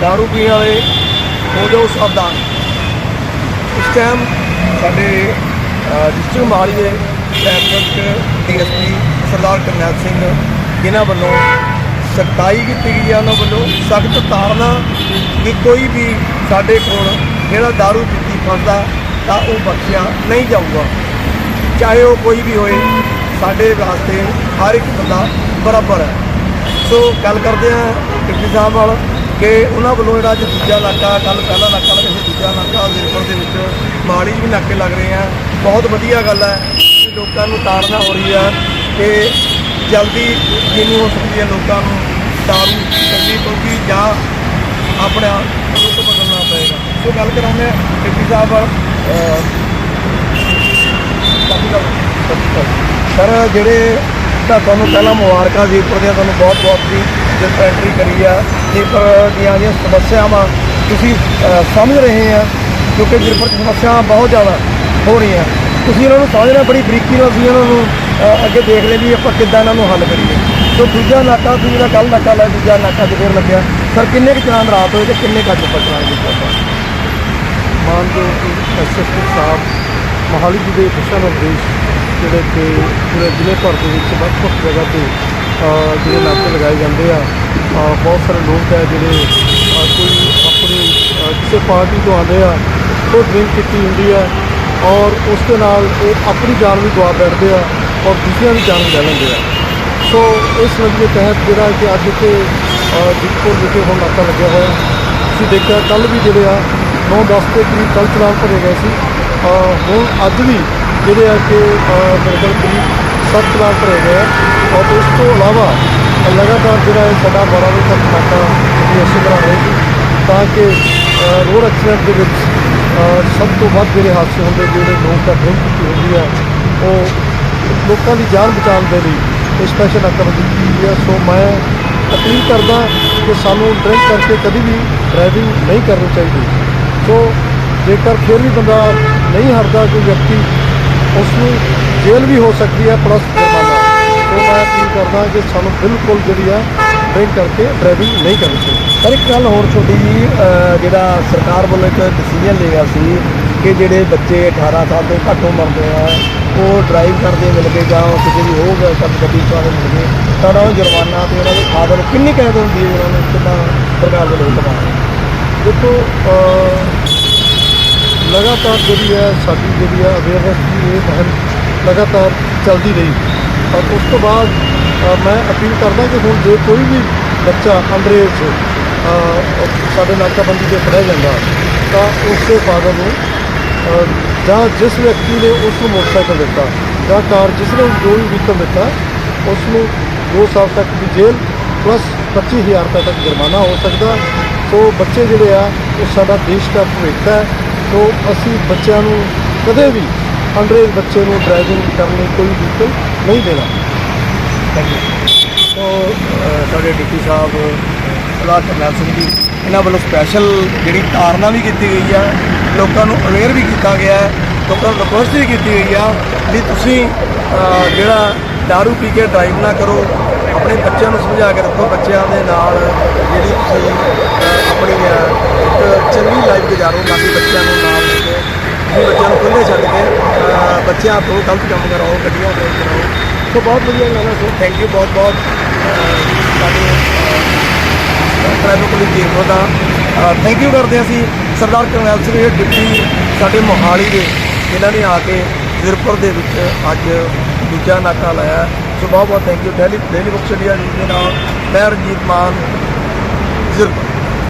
ਦਾਰੂ ਪੀਣ ਵਾਲੇ ਹੋ ਜਾਓ ਸਾਵਧਾਨ ਇਸ ਟਾਈਮ ਸਾਡੇ ਡਿਸਟ੍ਰਿਕਟ ਮੋਹਾਲੀ ਦੇ ਟ੍ਰੈਫਿਕ ਡੀਐਸਪੀ ਸਰਦਾਰ ਕਰਨੈਲ ਸਿੰਘ ਜਿਨ੍ਹਾਂ ਵੱਲੋਂ ਸਖਤਾਈ ਕੀਤੀ ਗਈ ਹੈ ਉਹਨਾਂ ਵੱਲੋਂ ਸਖਤ ਤਾੜਨਾ ਕਿ ਕੋਈ ਵੀ ਸਾਡੇ ਕੋਲ ਜਿਹੜਾ ਦਾਰੂ ਪੀਤੀ ਫਸਦਾ ਤਾਂ ਉਹ ਬਖਸ਼ਿਆ ਨਹੀਂ ਜਾਊਗਾ ਚਾਹੇ ਉਹ ਕੋਈ ਵੀ ਹੋਏ ਸਾਡੇ ਵਾਸਤੇ ਹਰ ਇੱਕ ਬੰਦਾ ਬਰਾਬਰ ਹੈ ਸੋ ਗੱਲ ਕਰਦੇ ਹਾਂ ਡਿਪਟੀ ਸਾਹਿਬ ਨਾਲ ਕਿ ਉਹਨਾਂ ਵੱਲੋਂ ਜਿਹੜਾ ਅੱਜ ਦੂਜਾ ਇਲਾਕਾ ਕੱਲ ਪਹਿਲਾ ਇਲਾਕਾ ਲੱਗਾ ਸੀ ਦੂਜਾ ਇਲਾਕਾ ਜ਼ਿਲ੍ਹੇ ਦੇ ਵਿੱਚ ਮਾੜੀ ਵੀ ਨਾਕੇ ਲੱਗ ਰਹੇ ਆ ਬਹੁਤ ਵਧੀਆ ਗੱਲ ਹੈ ਕਿ ਲੋਕਾਂ ਨੂੰ ਤਾੜਨਾ ਹੋ ਰਹੀ ਹੈ ਕਿ ਜਲਦੀ ਜਿੰਨੀ ਹੋ ਸਕਦੀ ਹੈ ਲੋਕਾਂ ਨੂੰ ਦਾਰੂ ਚੰਗੀ ਕਿਉਂਕਿ ਜਾਂ ਆਪਣਾ ਰੁੱਤ ਬਦਲਣਾ ਪਏਗਾ ਸੋ ਗੱਲ ਕਰਾਂਗੇ ਡਿਪਟੀ ਸਾਹਿਬ ਸਤਿ ਸ਼੍ਰੀ ਅਕਾਲ। ਸਤਿ ਸ਼੍ਰੀ ਅਕਾਲ। ਸਰ ਜਿਹੜੇ ਤਾਂ ਤੁਹਾਨੂੰ ਪਹਿਲਾਂ ਮੁਬਾਰਕਾਂ ਜੀਪੁਰ ਦੀਆਂ ਤੁਹਾਨੂੰ ਬਹੁਤ ਬਹੁਤ ਦੀ ਜਿਸ ਐਂਟਰੀ ਕਰੀ ਆ ਜੀਪੁਰ ਦੀਆਂ ਜਿਹੜੀਆਂ ਸਮੱਸਿਆਵਾਂ ਤੁਸੀਂ ਸਮਝ ਰਹੇ ਆ, ਕਿਉਂਕਿ ਜੀਪੁਰ 'ਚ ਸਮੱਸਿਆਵਾਂ ਬਹੁਤ ਜ਼ਿਆਦਾ ਹੋ ਰਹੀਆਂ। ਤੁਸੀਂ ਇਹਨਾਂ ਨੂੰ ਸਮਝਣਾ ਬੜੀ ਬਰੀਕੀ ਨਾਲ ਅਸੀਂ ਇਹਨਾਂ ਨੂੰ ਅੱਗੇ ਦੇਖ ਲੈ ਵੀ ਆਪਾਂ ਕਿੱਦਾਂ ਇਹਨਾਂ ਨੂੰ ਹੱਲ ਕਰੀਏ। ਸੋ ਦੂਜਾ ਨਾਕਾ ਦੂਜਾ ਜਿਹੜਾ ਕੱਲ ਨਾਕਾ ਲਾਇਆ, ਦੂਜਾ ਨਾਕਾ ਤੇ ਫੇਰ ਲੱਗਿਆ। ਸਰ, ਕਿੰਨੇ ਕੁ ਚਲਾਨ ਰਾਤ ਹੋਏ ਤੇ ਕਿੰਨੇ ਕੱਜ ਪਰ ਚਲਾਨ ਕੀਤਾ ਆਪਾਂ? ਮਾਨਯੋਗ ਐਸਐਸਪੀ ਸਾਹਿਬ, ਮੋਹਾਲੀ ਜੀ ਦੇ ਦਿਸ਼ਾ ਨਿਰਦੇਸ਼, ਜਿਹੜੇ ਕਿ ਪੂਰੇ ਜ਼ਿਲ੍ਹੇ ਭਰ ਦੇ ਵਿੱਚ ਵੱਖ ਵੱਖ ਜਗ੍ਹਾ ਤੇ ਜਿਹੜੇ ਨਾਕੇ ਲਗਾਏ ਜਾਂਦੇ ਆ। ਬਹੁਤ ਸਾਰੇ ਲੋਕ ਹੈ ਜਿਹੜੇ ਕੋਈ ਆਪਣੀ ਕਿਸੇ ਪਾਰਟੀ ਤੋਂ ਆਉਂਦੇ ਆ ਉਹ ਡਰਿੰਕ ਕੀਤੀ ਹੁੰਦੀ ਹੈ ਔਰ ਉਸ ਦੇ ਨਾਲ ਉਹ ਆਪਣੀ ਜਾਨ ਵੀ ਗਵਾ ਬੈਠਦੇ ਆ ਔਰ ਦੂਜਿਆਂ ਦੀ ਜਾਨ ਵੀ ਲੈ ਲੈਂਦੇ ਆ। ਸੋ ਇਸ ਦੇ ਤਹਿਤ ਜਿਹੜਾ ਕਿ ਅੱਜ ਇੱਥੇ ਅ, ਜੀਤਪੁਰ ਵਿਖੇ ਹੁਣ ਨਾਕਾ ਲੱਗਿਆ ਹੋਇਆ। ਤੁਸੀਂ ਦੇਖਿਆ ਕੱਲ ਵੀ ਜਿਹੜੇ ਆ 9-10 ਦੇ ਕਰੀਬ ਕੱਲ ਚਲਾਨ ਭਰੇ ਗਏ ਸੀ। ਹੁਣ ਅੱਜ ਵੀ ਜਿਹੜੇ ਆ ਕਿ ਮੇਰੇ ਕੋਲ ਕਰੀਬ ਸੱਤ ਚਲਾਨ ਭਰੇ ਗਏ ਆ ਔਰ ਇਸ ਤੋਂ ਇਲਾਵਾ ਲਗਾਤਾਰ ਜਿਹੜਾ ਇਹ ਸਾਡਾ 12 ਵਜੇ ਤੱਕ ਨਾਕਾ ਅਸੀਂ ਇਸੇ ਤਰ੍ਹਾਂ ਰਹੇਗੀ ਤਾਂ ਕਿ ਰੋਡ ਐਕਸੀਡੈਂਟ ਦੇ ਵਿੱਚ ਸਭ ਤੋਂ ਵੱਧ ਜਿਹੜੇ ਹਾਦਸੇ ਹੁੰਦੇ ਜਿਹੜੇ ਲੋਕ ਦਾ ਡਰਿੰਕ ਕੀਤੀ ਹੁੰਦੀ ਹੈ ਉਹ ਲੋਕਾਂ ਦੀ ਜਾਨ ਬਚਾਉਣ ਦੇ ਲਈ ਇਹ ਸਪੈਸ਼ਲ ਨਾਕਾਬੰਦੀ ਕੀਤੀ ਗਈ ਹੈ ਸੋ ਮੈਂ ਅਪੀਲ ਕਰਦਾ ਕਿ ਸਾਨੂੰ ਡਰਿੰਕ ਕਰਕੇ ਕਦੀ ਵੀ ਡਰਾਈਵਿੰਗ ਨਹੀਂ ਕਰਨੀ ਚਾਹੀਦੀ। ਸੋ ਜੇਕਰ ਫਿਰ ਵੀ ਬੰਦਾ ਨਹੀਂ ਹਟਦਾ ਕੋਈ ਵਿਅਕਤੀ ਉਸ ਨੂੰ ਜੇਲ੍ਹ ਵੀ ਹੋ ਸਕਦੀ ਹੈ ਪਲੱਸ ਜੁਰਮਾਨਾ ਸੋ ਮੈਂ ਅਪੀਲ ਕਰਦਾ ਕਿ ਸਾਨੂੰ ਬਿਲਕੁਲ ਜਿਹੜੀ ਆ ਡਰਿੰਕ ਕਰਕੇ ਡਰਾਈਵਿੰਗ ਨਹੀਂ ਕਰਨੀ ਚਾਹੀਦੀ। ਸਰ ਇੱਕ ਗੱਲ ਹੋਰ ਛੋਟੀ ਜੀ ਜਿਹੜਾ ਸਰਕਾਰ ਵੱਲੋਂ ਇੱਕ ਡਿਸੀਜਨ ਲਿਆ ਸੀ ਕਿ ਜਿਹੜੇ ਬੱਚੇ 18 ਸਾਲ ਤੋਂ ਘੱਟ ਉਮਰ ਦੇ ਆ ਉਹ ਡਰਾਈਵ ਕਰਦੇ ਮਿਲ ਗਏ ਜਾਂ ਉਹ ਕਿਸੇ ਵੀ ਹੋ ਗਿਆ ਤਾਂ ਗੱਡੀ ਚਲਾਉਂਦੇ ਮਿਲ ਗਏ ਤਾਂ ਉਹਨਾਂ ਨੂੰ ਜੁਰਮਾਨਾ ਤੇ ਉਹਨਾਂ ਦੇ ਫਾਦਰ ਕਿੰਨੀ ਕੈਦ ਹੁੰਦੀ ਹੈ ਉਹਨਾਂ ਨੂੰ ਕਿੰਨਾ ਸਰਕਾਰ ਵੱਲੋਂ ਕਮਾਉਂਦੇ ਦੇਖੋ ਅਹ, ਲਗਾਤਾਰ ਜਿਹੜੀ ਹੈ ਸਾਡੀ ਜਿਹੜੀ ਹੈ ਅਵੇਅਰਨੈਸ ਦੀ ਇਹ ਮੁਹਿੰਮ ਲਗਾਤਾਰ ਚੱਲਦੀ ਰਹੀ। ਔਰ ਉਸ ਤੋਂ ਬਾਅਦ ਮੈਂ ਅਪੀਲ ਕਰਦਾ ਕਿ ਹੁਣ ਜੇ ਕੋਈ ਵੀ ਬੱਚਾ ਅੰਡਰੇਜ ਸਾਡੇ ਨਾਕਾਬੰਦੀ ਤੇ ਫੜਿਆ ਜਾਂਦਾ, ਤਾਂ ਉਸ ਦੇ ਫਾਦਰ ਨੂੰ ਜਾਂ ਜਿਸ ਵਿਅਕਤੀ ਨੇ ਉਸ ਨੂੰ ਮੋਟਰਸਾਈਕਲ ਦਿੱਤਾ, ਜਾਂ ਕਾਰ ਜਿਸ ਨੇ ਜੋ ਵੀ ਵਹੀਕਲ ਦਿੱਤਾ, ਉਸ ਨੂੰ 2 ਸਾਲ ਤੱਕ ਦੀ ਜੇਲ੍ਹ ਪਲੱਸ 25000 ਰੁਪਏ ਤੱਕ ਜੁਰਮਾਨਾ ਹੋ ਸਕਦਾ। ਸੋ ਬੱਚੇ ਜਿਹੜੇ ਆ, ਉਹ ਸਾਡਾ ਦੇਸ਼ ਦਾ ਭਵਿੱਖ ਹੈ। ਸੋ ਅਸੀਂ ਬੱਚਿਆਂ ਨੂੰ ਕਦੇ ਵੀ ਅੰਡਰੇਜ ਬੱਚੇ ਨੂੰ ਡਰਾਈਵਿੰਗ ਕਰਨ ਲਈ ਕੋਈ ਵਹੀਕਲ ਨਹੀਂ ਦੇਣਾ। ਸੋ, ਅਹ, ਸਾਡੇ ਡਿਪਟੀ ਸਾਹਿਬ ਸਰਦਾਰ ਕਰਨੈਲ ਸਿੰਘ ਜੀ, ਇਹਨਾਂ ਵੱਲੋਂ ਸਪੈਸ਼ਲ ਜਿਹੜੀ ਧਾਰਨਾ ਵੀ ਕੀਤੀ ਗਈ ਆ, ਲੋਕਾਂ ਨੂੰ ਅਵੇਅਰ ਵੀ ਕੀਤਾ ਗਿਆ ਹੈ, ਲੋਕਾਂ ਨੂੰ ਰਿਕੁਐਸਟ ਵੀ ਕੀਤੀ ਗਈ ਆ ਵੀ ਤੁਸੀਂ ਜਿਹੜਾ ਦਾਰੂ ਪੀ ਕੇ ਡਰਾਈਵ ਨਾ ਕਰੋ, ਆਪਣੇ ਬੱਚਿਆਂ ਨੂੰ ਸਮਝਾ ਕੇ ਰੱਖੋ, ਬੱਚਿਆਂ ਦੇ ਨਾਲ ਜਿਹੜੀ ਤੁਸੀਂ ਆਪਣੀ, ਅਹ, ਇੱਕ ਚੰਗੀ ਲਾਈਫ ਗੁਜ਼ਾਰੋ ਨਾ ਕਿ ਬੱਚਿਆਂ ਨੂੰ ਨਾਲ ਲੈ ਕੇ ਤੁਸੀਂ ਬੱਚਿਆਂ ਨੂੰ ਖੁੱਲੇ ਛੱਡ ਕੇ ਬੱਚਿਆਂ ਤੋਂ ਗਲਤ ਕੰਮ ਕਰਾਓ, ਗੱਡੀਆਂ ਤੋਂ ਕਰਾਓ। ਸੋ ਬਹੁਤ ਵਧੀਆ ਗੱਲ ਹੈ, ਸੋ ਥੈਂਕ ਯੂ ਬਹੁਤ ਬਹੁਤ ਸਾਡੇ ਟ੍ਰੈਫਿਕ ਪੁਲਿਸ ਜੀਰੋ ਦਾ। ਥੈਂਕ ਯੂ ਕਰਦੇ ਹਾਂ ਅਸੀਂ ਸਰਦਾਰ ਕਰਨੈਲ ਸਿੰਘ ਜੀ ਡਿਪਟੀ, ਸਾਡੇ ਮੋਹਾਲੀ ਦੇ, ਜਿਨ੍ਹਾਂ ਨੇ ਆ ਕੇ ਜ਼ਿਰਪੁਰ ਦੇ ਵਿੱਚ ਅੱਜ ਦੂਜਾ ਨਾਕਾ ਲਾਇਆ ਸੋ ਬਹੁਤ ਬਹੁਤ thank you daily daily book India ji ਦੇ ਨਾਲ ਮੈਂ ਰਣਜੀਤ ਮਾਨ ਜ਼ਿਰਪੁਰ